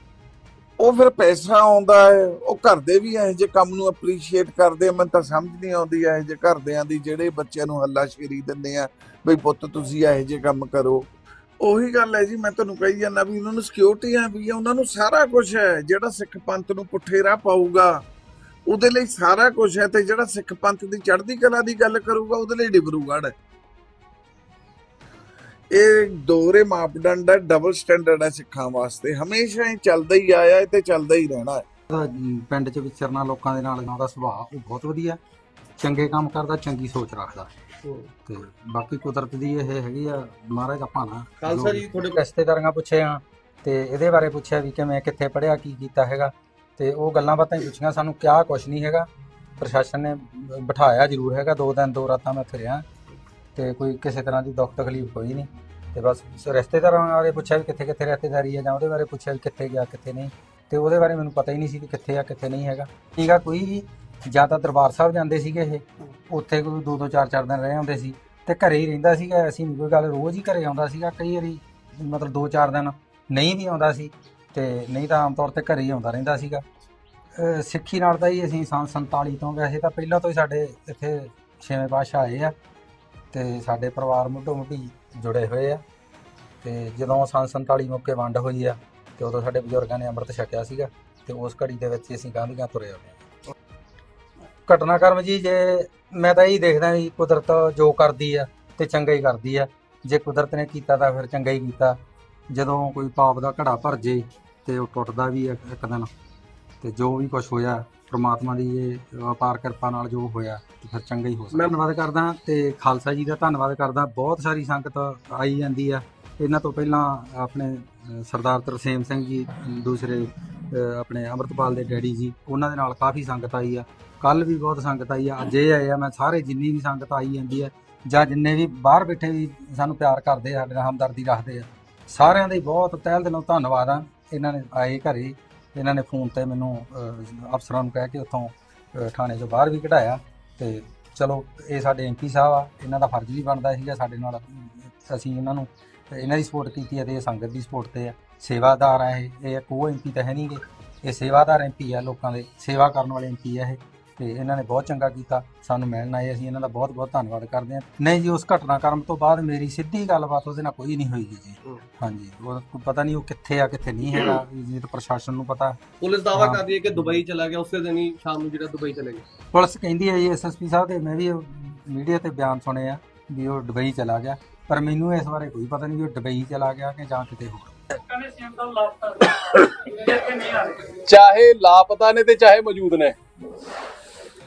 S2: ਉਹ ਫਿਰ ਪੈਸਾ ਆਉਂਦਾ ਹੈ, ਉਹ ਘਰ ਦੇ ਵੀ ਇਹੋ ਜਿਹੇ ਕੰਮ ਨੂੰ ਅਪਰੀਸ਼ੀਏਟ ਕਰਦੇ ਆ, ਮੈਨੂੰ ਤਾਂ ਸਮਝ ਨਹੀਂ ਆਉਂਦੀ ਇਹੋ ਜਿਹੇ ਘਰਦਿਆਂ ਦੀ ਜਿਹੜੇ ਬੱਚਿਆਂ ਨੂੰ ਹੱਲਾਸ਼ੇਰੀ ਦਿੰਦੇ ਆ ਬਈ ਪੁੱਤ ਤੁਸੀਂ ਇਹੋ ਜਿਹੇ ਕੰਮ ਕਰੋ। ਉਹੀ ਗੱਲ ਹੈ ਜੀ, ਮੈਂ ਤੁਹਾਨੂੰ ਕਹੀ ਜਾਂਦਾ ਵੀ ਉਹਨਾਂ ਨੂੰ ਸਿਕਿਉਰਿਟੀਆਂ ਵੀ ਆ, ਉਹਨਾਂ ਨੂੰ ਸਾਰਾ ਕੁਝ ਹੈ, ਜਿਹੜਾ ਸਿੱਖ ਪੰਥ ਨੂੰ ਪੁੱਠੇ ਰਾਹ ਪਾਊਗਾ, ਉਹਦੇ ਲਈ ਸਾਰਾ ਕੁਝ ਹੈ, ਤੇ ਜਿਹੜਾ ਸਿੱਖ ਪੰਥ ਦੀ ਚੜ੍ਹਦੀ ਕਲਾ ਦੀ ਗੱਲ ਕਰੂਗਾ, ਉਹਦੇ ਲਈ ਡਿਬਰੂਗੜ੍ਹ ਹੈ। ਇਹ ਦੋਹਰੇ ਮਾਪਦੰਡ ਹੈ ਡਬਲ ਸਟੈਂਡਰਡ ਹੈ ਸਿੱਖਾਂ ਵਾਸਤੇ। ਹਮੇਸ਼ਾ ਹੀ ਚੱਲਦਾ ਹੀ ਆਇਆ ਹੈ ਤੇ ਚੱਲਦਾ ਹੀ ਰਹਿਣਾ ਹੈ।
S3: ਪਿੰਡ 'ਚ ਵਿਚਰਨਾ ਲੋਕਾਂ ਦੇ ਨਾਲ ਉਹਦਾ ਸੁਭਾਅ ਉਹ ਬਹੁਤ ਵਧੀਆ ਚੰਗੇ ਕੰਮ ਕਰਦਾ ਚੰਗੀ ਸੋਚ ਰੱਖਦਾ। ਤੇ ਬਾਕੀ ਕੁਦਰਤ ਦੀ ਇਹ ਹੈਗੀ ਆ ਮਹਾਰਾਜ ਆਪਾਂ ਨਾ
S4: ਖਾਲਸਾ ਜੀ, ਤੁਹਾਡੇ-
S3: ਰਿਸ਼ਤੇਦਾਰਾਂ ਪੁੱਛੇ ਆ ਤੇ ਇਹਦੇ ਬਾਰੇ ਪੁੱਛਿਆ ਵੀ ਕਿ ਮੈਂ ਕਿੱਥੇ ਪੜਿਆ ਕੀ ਕੀਤਾ ਹੈਗਾ। ਤੇ ਉਹ ਗੱਲਾਂ ਬਾਤਾਂ ਹੀ ਪੁੱਛੀਆਂ ਸਾਨੂੰ ਕਿਹਾ ਕੁਝ ਨਹੀਂ ਹੈਗਾ। ਪ੍ਰਸ਼ਾਸਨ ਨੇ ਬਿਠਾਇਆ ਜ਼ਰੂਰ ਹੈਗਾ ਦੋ ਦਿਨ ਦੋ ਰਾਤਾਂ ਮੈਂ ਫਿਰਿਆ। ਤੇ ਕੋਈ ਕਿਸੇ ਤਰ੍ਹਾਂ ਦੀ ਦੁੱਖ ਤਕਲੀਫ ਹੋਈ ਨਹੀਂ। ਤੇ ਬਸ ਰਿਸ਼ਤੇਦਾਰਾਂ ਬਾਰੇ ਪੁੱਛਿਆ ਵੀ ਕਿੱਥੇ ਕਿੱਥੇ ਰਿਸ਼ਤੇਦਾਰੀ ਹੈ ਜਾਂ ਉਹਦੇ ਬਾਰੇ ਪੁੱਛਿਆ ਵੀ ਕਿੱਥੇ ਗਿਆ, ਕਿੱਥੇ ਨਹੀਂ। ਤੇ ਉਹਦੇ ਬਾਰੇ ਮੈਨੂੰ ਪਤਾ ਹੀ ਨਹੀਂ ਸੀ ਕਿ ਕਿੱਥੇ ਆ, ਕਿੱਥੇ ਨਹੀਂ ਹੈਗਾ। ਠੀਕ ਆ, ਕੋਈ ਵੀ ਜਾਂ ਤਾਂ ਦਰਬਾਰ ਸਾਹਿਬ ਜਾਂਦੇ ਸੀਗੇ ਇਹ, ਉੱਥੇ ਕੋਈ ਦੋ ਦੋ ਚਾਰ ਚਾਰ ਦਿਨ ਰਹੇ ਹੁੰਦੇ ਸੀ। ਤੇ ਘਰੇ ਹੀ ਰਹਿੰਦਾ ਸੀਗਾ, ਅਸੀਂ ਨਹੀਂ ਕੋਈ ਗੱਲ ਰੋਜ਼ ਹੀ ਘਰੇ ਆਉਂਦਾ ਸੀਗਾ, ਕਈ ਵਾਰੀ ਮਤਲਬ ਦੋ ਚਾਰ ਦਿਨ ਨਹੀਂ ਵੀ ਆਉਂਦਾ ਸੀ। ਤੇ ਨਹੀਂ ਤਾਂ ਆਮ ਤੌਰ ਤੇ ਘਰੇ ਹੀ ਆਉਂਦਾ ਰਹਿੰਦਾ ਸੀਗਾ। ਸਿੱਖੀ ਨਾਲ ਤਾਂ ਹੀ ਅਸੀਂ ਸੰਨ 47 ਤੋਂ, ਵੈਸੇ ਤਾਂ ਪਹਿਲਾਂ ਤੋਂ ਹੀ ਸਾਡੇ ਇੱਥੇ ਛੇਵੇਂ ਪਾਤਸ਼ਾਹ ਆਏ ਆ। ਤੇ ਸਾਡੇ ਪਰਿਵਾਰ ਮੁੱਢੋਂ ਮੋਟੀ ਜੁੜੇ ਹੋਏ ਆ। ਤੇ ਜਦੋਂ ਸੰਨ 47 ਮੌਕੇ ਵੰਡ ਹੋਈ ਆ, ਤੇ ਉਦੋਂ ਸਾਡੇ ਬਜ਼ੁਰਗਾਂ ਨੇ ਅੰਮ੍ਰਿਤ ਛਕਿਆ ਸੀਗਾ, ਤੇ ਉਸ ਘੜੀ ਦੇ ਵਿੱਚ ਹੀ ਅਸੀਂ ਗਾਂਧੀਆਂ ਤੁਰੇ ਆਉਂਦੇ ਘਟਨਾਕ੍ਰਮ ਜੀ, ਜੇ ਮੈਂ ਤਾਂ ਇਹੀ ਦੇਖਦਾ ਵੀ ਕੁਦਰਤ ਜੋ ਕਰਦੀ ਆ, ਤੇ ਚੰਗਾ ਹੀ ਕਰਦੀ ਆ। ਜੇ ਕੁਦਰਤ ਨੇ ਕੀਤਾ ਤਾਂ ਫਿਰ ਚੰਗਾ ਹੀ ਕੀਤਾ। ਜਦੋਂ ਕੋਈ ਪਾਪ ਦਾ ਘੜਾ ਭਰ ਜੇ, ਤੇ ਉਹ ਟੁੱਟਦਾ ਵੀ ਇੱਕ ਦਿਨ, ਤੇ ਜੋ ਵੀ ਕੁਝ ਹੋਇਆ ਪ੍ਰਮਾਤਮਾ ਦੀ ਇਹ ਅਪਾਰ ਕਿਰਪਾ ਨਾਲ ਜੋ ਹੋਇਆ ਤੇ ਫਿਰ ਚੰਗਾ ਹੀ ਹੋ ਸਕਦਾ। ਧੰਨਵਾਦ ਕਰਦਾ ਤੇ ਖਾਲਸਾ ਜੀ ਦਾ ਧੰਨਵਾਦ ਕਰਦਾ। ਬਹੁਤ ਸਾਰੀ ਸੰਗਤ ਆਈ ਜਾਂਦੀ ਆ। ਇਹਨਾਂ ਤੋਂ ਪਹਿਲਾਂ ਆਪਣੇ ਸਰਦਾਰ ਤਰਸੇਮ ਸਿੰਘ ਜੀ ਦੂਸਰੇ ਆਪਣੇ ਅੰਮ੍ਰਿਤਪਾਲ ਦੇ ਡੈਡੀ ਜੀ ਉਹਨਾਂ ਦੇ ਨਾਲ ਕਾਫੀ ਸੰਗਤ ਆਈ ਆ। ਕੱਲ ਵੀ ਬਹੁਤ ਸੰਗਤ ਆਈ ਆ। ਅੱਜ ਇਹ ਆਏ ਆ ਮੈਂ ਸਾਰੇ ਜਿੰਨੀ ਵੀ ਸੰਗਤ ਆਈ ਜਾਂਦੀ ਆ ਜਾਂ ਜਿੰਨੇ ਵੀ ਬਾਹਰ ਬੈਠੇ ਵੀ ਸਾਨੂੰ ਪਿਆਰ ਕਰਦੇ ਆ ਸਾਡੇ ਨਾਲ ਹਮਦਰਦੀ ਰੱਖਦੇ ਆ ਸਾਰਿਆਂ ਦਾ ਹੀ ਬਹੁਤ ਤਹਿ ਦਿਲੋਂ ਧੰਨਵਾਦ ਆ। ਇਹਨਾਂ ਨੇ ਆਏ ਘਰੇ ਇਹਨਾਂ ਨੇ ਫੋਨ ਤੇ ਮੈਨੂੰ ਅ, ਅਫਸਰਾਂ ਨੂੰ ਕਹਿ ਕੇ ਉੱਥੋਂ ਅ, ਥਾਣੇ ਚੋਂ ਬਾਹਰ ਵੀ ਕਢਾਇਆ ਤੇ ਚਲੋ ਇਹ ਸਾਡੇ ਐਮਪੀ ਸਾਹਿਬ ਆ ਇਹਨਾਂ ਦਾ ਫਰਜ਼ ਵੀ ਬਣਦਾ ਸੀਗਾ ਸਾਡੇ ਨਾਲ ਅਸੀਂ ਇਹਨਾਂ ਨੂੰ ਇਹਨਾਂ ਦੀ ਸਪੋਰਟ ਕੀਤੀ ਹੈ ਤੇ ਇਹ ਸੰਗਤ ਦੀ ਸਪੋਰਟ ਤੇ ਆ। ਸੇਵਾਦਾਰ ਆ ਇਹ ਇਹ ਕੋ ਐਮਪੀ ਤਾਂ ਹੈ ਨਹੀਂਗੇ ਇਹ ਸੇਵਾਦਾਰ ਐਮਪੀ ਆ ਲੋਕਾਂ ਦੇ ਸੇਵਾ ਕਰਨ ਵਾਲੇ ਐਮਪੀ ਆ ਇਹ। ਤੇ ਇਹਨਾਂ ਨੇ ਬਹੁਤ ਚੰਗਾ ਕੀਤਾ ਸਾਨੂੰ ਮਿਲਣ ਆਏ ਅਸੀਂ ਇਹਨਾਂ ਦਾ ਬਹੁਤ ਬਹੁਤ ਧੰਨਵਾਦ ਕਰਦੇ ਹਾਂ। ਨਹੀਂ ਜੀ ਉਸ ਘਟਨਾਕ੍ਰਮ ਤੋਂ ਬਾਅਦ ਮੇਰੀ ਸਿੱਧੀ ਗੱਲਬਾਤ ਉਹਦੇ ਨਾਲ ਕੋਈ ਨਹੀਂ ਹੋਈਗੀ ਜੀ ਹਾਂਜੀ ਉਹ ਪਤਾ ਨਹੀਂ ਉਹ ਕਿੱਥੇ ਆ ਕਿੱਥੇ ਨਹੀਂ ਹੈਗਾ ਇਹ ਤਾਂ ਪ੍ਰਸ਼ਾਸਨ ਨੂੰ ਪਤਾ।
S5: ਪੁਲਿਸ ਦਾਵਾ। ਕਰ ਰਹੀ ਹੈ ਕਿ ਦੁਬਈ ਚਲਾ ਗਿਆ ਉਸੇ ਦਿਨ ਹੀ ਸ਼ਾਮ ਨੂੰ ਜਿਹੜਾ ਦੁਬਈ ਚਲੇ ਗਿਆ।
S3: ਪੁਲਿਸ ਕਹਿੰਦੀ ਹੈ ਜੀ ਐਸਐਸਪੀ ਸਾਹਿਬ ਦੇ ਮੈਂ ਵੀ ਮੀਡੀਆ ਤੇ ਬਿਆਨ ਸੁਣੇ ਆ ਵੀ ਉਹ ਦੁਬਈ ਚਲਾ ਗਿਆ ਪਰ ਮੈਨੂੰ ਇਸ ਬਾਰੇ ਕੋਈ ਪਤਾ ਨਹੀਂ ਵੀ ਉਹ ਦੁਬਈ ਚਲਾ ਗਿਆ ਕਿ ਜਾਂ ਕਿਤੇ ਹੋਰ।
S6: ਚਾਹੇ ਲਾਪਤਾ ਨੇ ਤੇ ਚਾਹੇ ਮੌਜੂਦ ਨੇ।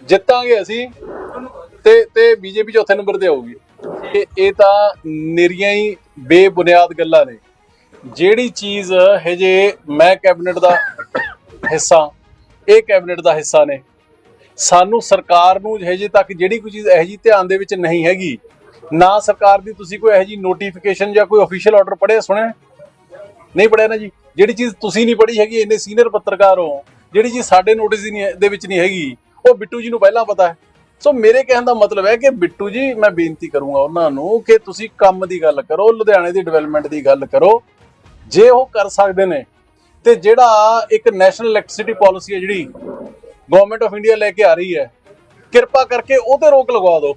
S6: ਜਿੱਤਾਂਗੇ ਅਸੀਂ ਤੇ ਤੇ ਬੀਜੇਪੀ ਚੌਥੇ ਨੰਬਰ ਤੇ ਆਊਗੀ। ਇਹ ਇਹ ਤਾਂ ਨਿਰੀਆਂ ਹੀ ਬੇਬੁਨਿਆਦ ਗੱਲਾਂ ਨੇ। ਜਿਹੜੀ ਚੀਜ਼ ਹਜੇ ਮੈਂ ਕੈਬਨਿਟ ਦਾ ਹਿੱਸਾ, ਇਹ ਕੈਬਨਿਟ ਦਾ ਹਿੱਸਾ ਨੇ। ਸਾਨੂੰ ਸਰਕਾਰ ਨੂੰ ਹਜੇ ਤੱਕ ਜਿਹੜੀ ਕੋਈ ਚੀਜ਼ ਇਹੋ ਜਿਹੀ ਧਿਆਨ ਦੇ ਵਿੱਚ ਨਹੀਂ ਹੈਗੀ, ਨਾ ਸਰਕਾਰ ਦੀ ਤੁਸੀਂ ਕੋਈ ਇਹੋ ਜਿਹੀ ਨੋਟੀਫਿਕੇਸ਼ਨ ਜਾਂ ਕੋਈ ਅਫੀਸ਼ੀਅਲ ਆਰਡਰ ਪੜ੍ਹਿਆ, ਸੁਣਿਆ? ਨਹੀਂ ਪੜਿਆ ਨਾ ਜੀ। ਜਿਹੜੀ ਚੀਜ਼ ਤੁਸੀਂ ਨਹੀਂ ਪੜ੍ਹੀ ਹੈਗੀ, ਇੰਨੇ ਸੀਨੀਅਰ ਪੱਤਰਕਾਰ ਹੋ, ਜਿਹੜੀ ਚੀਜ਼ ਸਾਡੇ ਨੋਟਿਸ ਦੀ ਨਹੀਂ ਦੇ ਵਿੱਚ ਨਹੀਂ ਹੈਗੀ ਉਹ ਬਿੱਟੂ ਜੀ ਨੂੰ ਪਹਿਲਾਂ ਪਤਾ ਹੈ। ਸੋ ਮੇਰੇ ਕਹਿਣ ਦਾ ਮਤਲਬ ਹੈ ਕਿ ਬਿੱਟੂ ਜੀ, ਮੈਂ ਬੇਨਤੀ ਕਰੂੰਗਾ ਉਹਨਾਂ ਨੂੰ ਕਿ ਤੁਸੀਂ ਕੰਮ ਦੀ ਗੱਲ ਕਰੋ, ਲੁਧਿਆਣੇ ਦੀ ਡਿਵੈਲਪਮੈਂਟ ਦੀ ਗੱਲ ਕਰੋ। ਜੇ ਉਹ ਕਰ ਸਕਦੇ ਨੇ, ਤੇ ਜਿਹੜਾ ਇੱਕ ਨੈਸ਼ਨਲ ਇਲੈਕਟ੍ਰਿਸਿਟੀ ਪਾਲਿਸੀ ਹੈ ਜਿਹੜੀ ਗਵਰਨਮੈਂਟ ਆਫ ਇੰਡੀਆ ਲੈ ਕੇ ਆ ਰਹੀ ਹੈ, ਕਿਰਪਾ ਕਰਕੇ ਉਹ ਤੇ ਰੋਕ ਲਗਵਾ ਦਿਓ।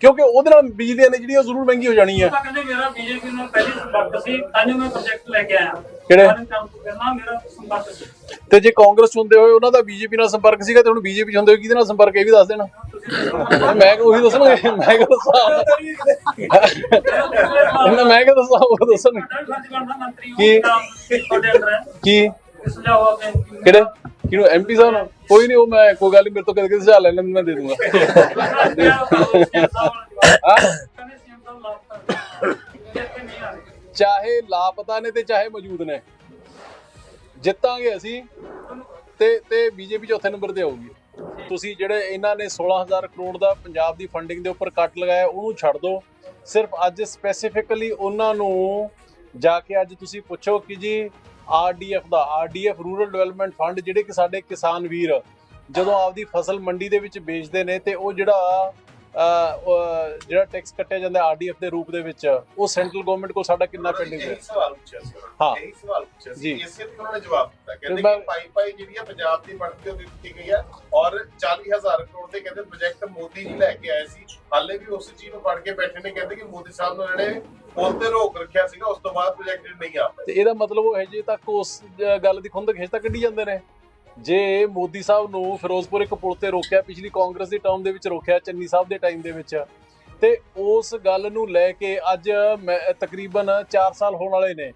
S6: ਕਿਉਂਕਿ ਉਹਦੇ ਨਾਲ ਬਿਜਲੀ ਨੇ ਜਿਹੜੀ ਉਹ ਜ਼ਰੂਰ ਮਹਿੰਗੀ ਹੋ ਜਾਣੀ ਹੈ
S7: ਤਾਂ ਕਹਿੰਦੇ ਮੇਰਾ ਬੀਜੇਪੀ ਨਾਲ ਪਹਿਲੀ ਸੰਪਰਕ ਸੀ ਤਾਂ ਜੋ ਮੈਂ ਪ੍ਰੋਜੈਕਟ ਲੈ ਕੇ ਆਇਆ।
S6: ਕਿਹੜੇ?
S7: ਮੈਂ ਕੰਮ ਕਰਨਾ ਮੇਰਾ ਸੰਪਰਕ ਸੀ।
S6: ਤੇ ਜੇ ਕਾਂਗਰਸ ਚ ਹੁੰਦੇ ਹੋਏ ਉਹਨਾਂ ਦਾ ਬੀਜੇਪੀ ਨਾਲ ਸੰਪਰਕ ਸੀਗਾ ਤੇ ਹੁਣ ਬੀਜੇਪੀ ਚ ਹੁੰਦੇ ਹੋਏ ਕਿਹਦੇ ਨਾਲ ਸੰਪਰਕ ਇਹ ਵੀ ਦੱਸ ਦੇਣਾ। ਮੈਂ ਕਿ ਉਹੀ ਦੱਸਣਗੇ ਮੈਂ ਕਿ ਦੱਸਾਂ। ਇਹਨਾਂ ਮੈਂ ਕਿ ਦੱਸਾਂ ਉਹ ਦੱਸਣ ਕੀ? ਕੀ? ਕਿਹੜੇ? ਕਿਹਨੂੰ? ਐਮਪੀ ਸਾਹਿਬ ਨਾਲ? ਕੋਈ ਨਹੀਂ ਉਹ ਮੈਂ ਕੋਈ ਗੱਲ ਨਹੀਂ ਮੇਰੇ ਤੋਂ ਕਦੇ ਕਦੇ ਸੁਝਾਅ ਲੈ ਲੈਣ ਮੈਂ ਦੇ ਦੂੰਗਾ। ਚਾਹੇ ਲਾਪਤਾ ਨੇ ਤੇ ਚਾਹੇ ਮੌਜੂਦ ਨੇ। ਜਿੱਤਾਂਗੇ ਅਸੀਂ ਤੇ ਤੇ ਬੀਜੇਪੀ ਚੌਥੇ ਨੰਬਰ ਤੇ ਆਊਗੀ। ਤੁਸੀਂ ਜਿਹੜੇ ਇਹਨਾਂ ਨੇ 16000 ਕਰੋੜ ਦਾ ਪੰਜਾਬ ਦੀ ਫੰਡਿੰਗ ਦੇ ਉੱਪਰ ਕੱਟ ਲਗਾਇਆ, ਉਹਨੂੰ ਛੱਡ ਦਿਓ ਸਿਰਫ ਅੱਜ ਸਪੈਸੀਫਿਕਲੀ ਉਹਨਾਂ ਨੂੰ ਜਾ ਕੇ ਅੱਜ ਤੁਸੀਂ ਪੁੱਛੋ ਕਿ ਜੀ ਆਰਡੀਐਫ ਦਾ ਆਰਡੀਐਫ ਰੂਰਲ ਡਿਵੈਲਪਮੈਂਟ ਫੰਡ ਜਿਹੜੇ ਕਿ ਸਾਡੇ ਕਿਸਾਨ ਵੀਰ ਜਦੋਂ ਆਪਦੀ ਫਸਲ ਮੰਡੀ ਦੇ ਵਿੱਚ ਵੇਚਦੇ ਨੇ ਤੇ ਉਹ ਜਿਹੜਾ ਜਿਹੜਾ ਟੈਕਸ ਕੱਟਿਆ ਜਾਂਦਾ ਆਰਡੀਐਫ ਦੇ ਰੂਪ ਦੇ ਵਿੱਚ ਉਹ ਸੈਂਟਰਲ ਗਵਰਨਮੈਂਟ ਕੋਲ ਸਾਡਾ ਕਿੰਨਾ ਪੈਂਡਿੰਗ ਹੈ?
S8: ਇਹੀ ਸਵਾਲ ਪੁੱਛਿਆ ਸੀ
S6: ਹਾਂ।
S8: ਇਹੀ ਸਵਾਲ ਪੁੱਛਿਆ
S6: ਜੀ।
S8: ਸੀ ਇਸੇ ਤੇ ਉਹਨਾਂ ਨੇ ਜਵਾਬ ਦਿੱਤਾ। ਕਹਿੰਦੇ ਕਿ ਪਾਈ ਪਾਈ ਜਿਹੜੀ ਆ ਪੰਜਾਬ ਦੀ ਬਣ ਕੇ ਉਹ ਦਿੱਤੀ ਗਈ ਆ ਔਰ 40000 ਕਰੋੜ ਦੇ ਕਹਿੰਦੇ ਪ੍ਰੋਜੈਕਟ ਮੋਦੀ ਜੀ ਲੈ ਕੇ ਆਏ ਸੀ। ਹਾਲੇ ਵੀ ਉਸ ਚੀਜ਼ ਨੂੰ ਫੜ ਕੇ ਬੈਠੇ ਨੇ। ਕਹਿੰਦੇ ਕਿ ਮੋਦੀ ਸਾਹਿਬ ਨੇ ਜਿਹੜੇ ਪੁਲ ਰੋਕ ਰੱਖਿਆ ਸੀਗਾ, ਉਸ ਤੋਂ ਬਾਅਦ ਪ੍ਰੋਜੈਕਟ ਨਹੀਂ ਆ
S6: ਤੇ ਇਹਦਾ ਮਤਲਬ ਉਹ ਹੈ ਜੇ ਤੱਕ ਉਸ ਗੱਲ ਦੀ ਖੁੰਦਕ ਹਜੇ ਤੱਕ ਕੱਢੀ ਜਾਂਦੇ ਨੇ। ਜੇ ਮੋਦੀ ਸਾਹਿਬ ਨੂੰ ਫਿਰੋਜ਼ਪੁਰ ਇੱਕ ਪੁਲ ਤੇ ਰੋਕਿਆ, ਪਿਛਲੀ ਕਾਂਗਰਸ ਦੀ ਟਰਮ ਦੇ ਵਿੱਚ ਰੋਕਿਆ, ਚੰਨੀ ਸਾਹਿਬ ਦੇ ਟਾਈਮ ਦੇ ਵਿੱਚ, ਤੇ ਉਸ ਗੱਲ ਨੂੰ ਲੈ ਕੇ ਅੱਜ ਤਕਰੀਬਨ 4 ਸਾਲ ਹੋਣ ਵਾਲੇ ਨੇ।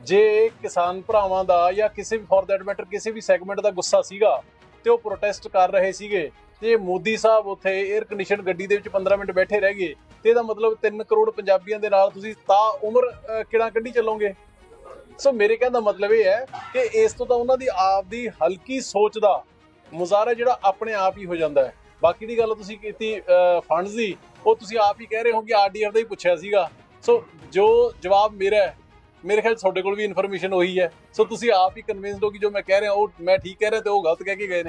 S6: ਜੇ ਕਿਸਾਨ ਭਰਾਵਾਂ ਦਾ ਜਾਂ ਕਿਸੇ ਵੀ ਫੋਰ ਦੈਟ ਮੈਟਰ ਕਿਸੇ ਵੀ ਸੈਗਮੈਂਟ ਦਾ ਗੁੱਸਾ ਸੀਗਾ, ਤੇ ਉਹ ਪ੍ਰੋਟੈਸਟ ਕਰ ਰਹੇ ਸੀਗੇ, ਤੇ ਮੋਦੀ ਸਾਹਿਬ ਉੱਥੇ 에ਅਰ ਕੰਡੀਸ਼ਨ ਗੱਡੀ ਦੇ ਵਿੱਚ 15 ਮਿੰਟ ਬੈਠੇ ਰਹਿ ਗਏ ਤੇ ਇਹਦਾ ਮਤਲਬ 3 ਕਰੋੜ ਪੰਜਾਬੀਆਂ ਦੇ ਨਾਲ ਤੁਸੀਂ ਤਾਂ ਉਮਰ ਕਿਹੜਾ ਕੱਢੀ ਚੱਲੋਗੇ? ਸੋ ਮੇਰੇ ਕਹਿਣ ਦਾ ਮਤਲਬ ਇਹ ਹੈ ਕਿ ਇਸ ਤੋਂ ਤਾਂ ਉਹਨਾਂ ਦੀ ਆਪ ਦੀ ਹਲਕੀ ਸੋਚ ਦਾ ਮੁਜ਼ਾਹਰਾ ਜਿਹੜਾ ਆਪਣੇ ਆਪ ਹੀ ਹੋ ਜਾਂਦਾ ਹੈ। ਬਾਕੀ ਦੀ ਗੱਲ ਤੁਸੀਂ ਕੀਤੀ ਫੰਡਸ ਦੀ, ਉਹ ਤੁਸੀਂ ਆਪ ਹੀ ਕਹਿ ਰਹੇ ਹੋ ਕਿ ਆਰਡੀਐਫ ਦਾ ਹੀ ਪੁੱਛਿਆ ਸੀਗਾ। ਸੋ ਜੋ ਜਵਾਬ ਮੇਰਾ ਹੈ, ਮੇਰੇ ਖਿਆਲ ਤੁਹਾਡੇ ਕੋਲ ਵੀ ਇਨਫੋਰਮੇਸ਼ਨ ਉਹੀ ਹੈ। ਸੋ ਤੁਸੀਂ ਆਪ ਹੀ ਕਨਵਿੰਸਡ ਹੋ ਕਿ ਜੋ ਮੈਂ ਕਹਿ ਰਿਹਾ ਉਹ, ਮੈਂ ਠੀਕ ਕਹਿ ਰਿਹਾ ਤੇ ਉਹ ਗਲਤ ਕਹਿ ਕੇ ਗਏ ਨੇ।